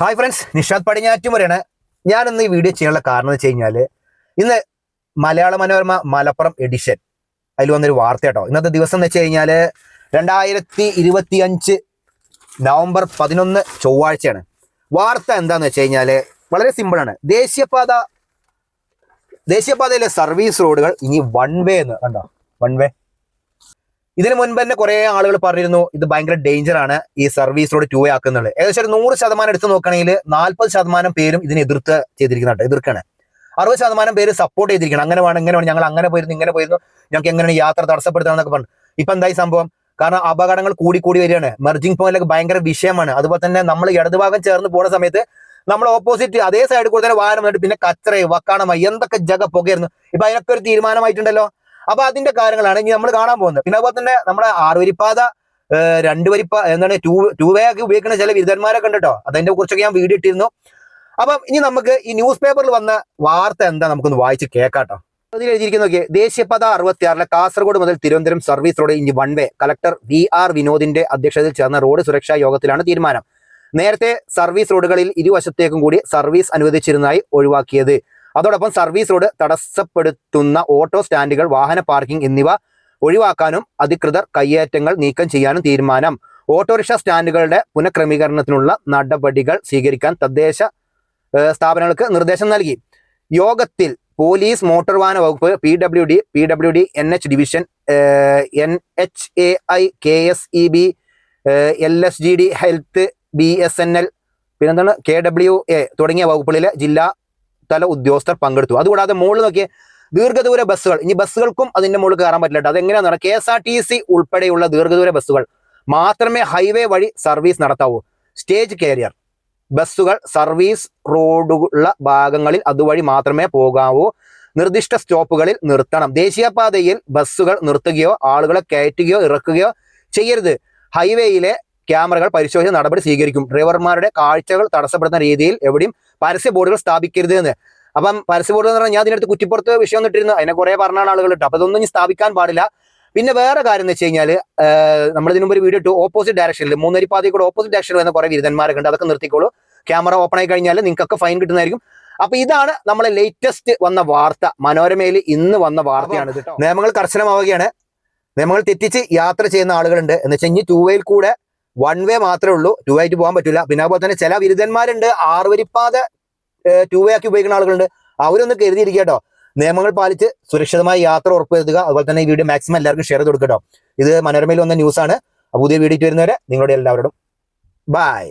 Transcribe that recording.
Hi friends Nishad പടിഞ്ഞാറ്റുമുറയാണ് ഞാനിന്ന് ഈ video ചെയ്യാനുള്ള കാരണം എന്ന് വെച്ച് കഴിഞ്ഞാൽ ഇന്ന് മലയാള മനോരമ മലപ്പുറം എഡിഷൻ അതിൽ വന്നൊരു വാർത്ത കേട്ടോ. ഇന്നത്തെ ദിവസം എന്ന് വെച്ച് കഴിഞ്ഞാൽ രണ്ടായിരത്തി ഇരുപത്തി അഞ്ച് നവംബർ പതിനൊന്ന് ചൊവ്വാഴ്ചയാണ്. വാർത്ത എന്താന്ന് വെച്ച് കഴിഞ്ഞാൽ വളരെ സിമ്പിളാണ് ദേശീയപാത ദേശീയപാതയിലെ സർവീസ് റോഡുകൾ ഇനി വൺ വേ എന്ന്. കണ്ടോ? വൺ വേ ഇതിനു മുൻപ് തന്നെ കുറെ ആളുകൾ പറഞ്ഞിരുന്നു ഇത് ഭയങ്കര ഡേഞ്ചർ ആണ് ഈ സർവീസ് റോഡ് ടൂ വേ ആക്കുന്നുള്ളത്. ഏകദേശം ഒരു നൂറ് ശതമാനം എടുത്ത് നോക്കുകയാണെങ്കിൽ നാൽപ്പത് ശതമാനം പേരും ഇതിനെ എതിർത്ത് ചെയ്തിരിക്കുന്നുണ്ട് എതിർക്കാണ്. അറുപത് ശതമാനം പേര് സപ്പോർട്ട് ചെയ്തിരിക്കണം. അങ്ങനെ വേണം ഇങ്ങനെ വേണം. ഞങ്ങൾ അങ്ങനെ പോയിരുന്നു ഇങ്ങനെ പോയിരുന്നു. ഞങ്ങൾക്ക് എങ്ങനെയാണ് യാത്ര തടസ്സപ്പെടുത്തണം പറഞ്ഞു. ഇപ്പൊ എന്തായി സംഭവം? കാരണം അപകടങ്ങൾ കൂടി കൂടി വരികയാണ്. മെർജിംഗ് പോയിന്റിലൊക്കെ ഭയങ്കര വിഷയമാണ്. അതുപോലെ തന്നെ നമ്മൾ ഇടതുഭാഗം ചേർന്ന് പോകുന്ന സമയത്ത് നമ്മൾ ഓപ്പോസിറ്റ് അതേ സൈഡിൽ കൂടെ തന്നെ വാഹനം വന്നിട്ട് പിന്നെ കച്ചറ വക്കാണമായി എന്തൊക്കെ ജഗ പുകയായിരുന്നു. ഇപ്പൊ അതിനൊക്കെ ഒരു തീരുമാനമായിട്ടുണ്ടല്ലോ. അപ്പൊ അതിന്റെ കാര്യങ്ങളാണ് ഇനി നമ്മൾ കാണാൻ പോകുന്നത്. പിന്നെ അതുപോലെ തന്നെ നമ്മുടെ ആറുവരിപ്പാത രണ്ട് വരിപ്പ എന്താണ് ടൂ ടൂ വേ ഒക്കെ ഉപയോഗിക്കുന്ന ചില വിരുദ്ധന്മാരെ ഉണ്ട് കേട്ടോ അതിന്റെ കുറിച്ചൊക്കെ ഞാൻ വീഡിയോ ഇട്ടിരുന്നു. അപ്പം ഇനി നമുക്ക് ഈ ന്യൂസ് പേപ്പറിൽ വന്ന വാർത്ത എന്താ നമുക്കൊന്ന് വായിച്ച് കേൾക്കാട്ടോ അതിൽ എഴുതിയിരിക്കുന്ന നോക്കിയേ ദേശീയപാത അറുപത്തിയാറിലെ കാസർഗോഡ് മുതൽ തിരുവനന്തപുരം സർവീസ് റോഡ് ഇനി one way collector V R വിനോദിന്റെ അധ്യക്ഷതയിൽ ചേർന്ന റോഡ് സുരക്ഷാ യോഗത്തിലാണ് തീരുമാനം. നേരത്തെ സർവീസ് റോഡുകളിൽ ഇരുവശത്തേക്കും കൂടി സർവീസ് അനുവദിച്ചിരുന്നതായി ഒഴിവാക്കിയത്. അതോടൊപ്പം സർവീസ് റോഡ് തടസ്സപ്പെടുത്തുന്ന ഓട്ടോ സ്റ്റാൻഡുകൾ വാഹന പാർക്കിംഗ് എന്നിവ ഒഴിവാക്കാനും അധികൃതർ കയ്യേറ്റങ്ങൾ നീക്കം ചെയ്യാനും തീരുമാനം. ഓട്ടോറിക്ഷ സ്റ്റാൻഡുകളുടെ പുനഃക്രമീകരണത്തിനുള്ള നടപടികൾ സ്വീകരിക്കാൻ തദ്ദേശ സ്ഥാപനങ്ങൾക്ക് നിർദ്ദേശം നൽകി. യോഗത്തിൽ പോലീസ് മോട്ടോർ വാഹന വകുപ്പ് P W D P W D N H division N H A I K S E B L S G D health B S N L പിന്നെന്താണ് കെ ഡബ്ല്യു എ തുടങ്ങിയ വകുപ്പുകളിലെ ജില്ലാ തല ഉദ്യോഗസ്ഥർ പങ്കെടുത്തു. അതുകൂടാതെ മുകളിൽ നോക്കിയ ദീർഘദൂര ബസ്സുകൾ. ഇനി ബസ്സുകൾക്കും അതിന്റെ മുകളിൽ കയറാൻ പറ്റില്ല അത് അതെങ്ങനെയാണെന്ന് പറഞ്ഞാൽ K S R T C ഉൾപ്പെടെയുള്ള ദീർഘദൂര ബസ്സുകൾ. മാത്രമേ ഹൈവേ വഴി സർവീസ് നടത്താവൂ. സ്റ്റേജ് കാരിയർ ബസ്സുകൾ സർവീസ് റോഡുള്ള ഭാഗങ്ങളിൽ അതുവഴി മാത്രമേ പോകാവൂ. നിർദ്ദിഷ്ട സ്റ്റോപ്പുകളിൽ നിർത്തണം. ദേശീയപാതയിൽ ബസ്സുകൾ നിർത്തുകയോ ആളുകളെ കയറ്റുകയോ ഇറക്കുകയോ ചെയ്യരുത്. ഹൈവേയിലെ ക്യാമറകൾ പരിശോധിച്ച നടപടി സ്വീകരിക്കും. ഡ്രൈവർമാരുടെ കാഴ്ചകൾ തടസ്സപ്പെടുന്ന രീതിയിൽ എവിടെയും പരസ്യ ബോർഡുകൾ സ്ഥാപിക്കരുത് എന്ന്. അപ്പം പരസ്യ ബോർഡ് എന്ന് പറഞ്ഞാൽ ഞാൻ അതിനടുത്ത് കുറ്റിപ്പുറത്ത് വിഷയം വന്നിട്ടിരുന്നു. അതിനെ കുറെ പറഞ്ഞാണ് ആളുകൾ ഇട്ടു അപ്പൊ ഇതൊന്നും ഇനി സ്ഥാപിക്കാൻ പാടില്ല. പിന്നെ വേറെ കാര്യം എന്ന് വെച്ച് കഴിഞ്ഞാൽ നമ്മൾ ഇതിനു മുമ്പ് ഒരു വീഡിയോ ഇട്ടു. ഓപ്പോസിറ്റ് ഡയറക്ഷനിൽ മൂന്നരി പാതയിൽ കൂടെ ഓപ്പോസിറ്റ് ഡയറക്ഷനിൽ വരുന്ന കുറെ വിരുദ്ധന്മാരൊക്കെ ഉണ്ട്. അതൊക്കെ നിർത്തിക്കോളൂ. ക്യാമറ ഓപ്പൺ ആയി കഴിഞ്ഞാൽ നിങ്ങൾക്കൊക്കെ ഫൈൻ കിട്ടുന്നതായിരിക്കും. അപ്പൊ ഇതാണ് നമ്മളെ ലേറ്റസ്റ്റ് വന്ന വാർത്ത. മനോരമയിൽ ഇന്ന് വന്ന വാർത്തയാണ് നിയമങ്ങൾ കർശനമാവുകയാണ്. നിയമങ്ങൾ തെറ്റിച്ച് യാത്ര ചെയ്യുന്ന ആളുകളുണ്ട്. എന്ന് വെച്ചാൽ ഇനി ടൂവേയിൽ കൂടെ വൺ വേ മാത്രമേ ഉള്ളൂ. ടൂ ആയിട്ട് പോകാൻ പറ്റില്ല പിന്നെ അതുപോലെ തന്നെ ചില വിരുദ്ധന്മാരുണ്ട്. ആറുവരിപ്പാത ടൂ വേ ആക്കി ഉപയോഗിക്കുന്ന ആളുകളുണ്ട്. അവരൊന്ന് കരുതിയിരിക്കുക കേട്ടോ. നിയമങ്ങൾ പാലിച്ച് സുരക്ഷിതമായ യാത്ര ഉറപ്പുവരുത്തുക. അതുപോലെ തന്നെ ഈ വീഡിയോ മാക്സിമം എല്ലാവർക്കും ഷെയർ ചെയ്ത് കൊടുക്കട്ടോ ഇത് മനോരമയിൽ വന്ന ന്യൂസാണ് പുതിയ വീഡിയോ വരുന്നവരെ നിങ്ങളുടെ എല്ലാവരോടും. ബൈ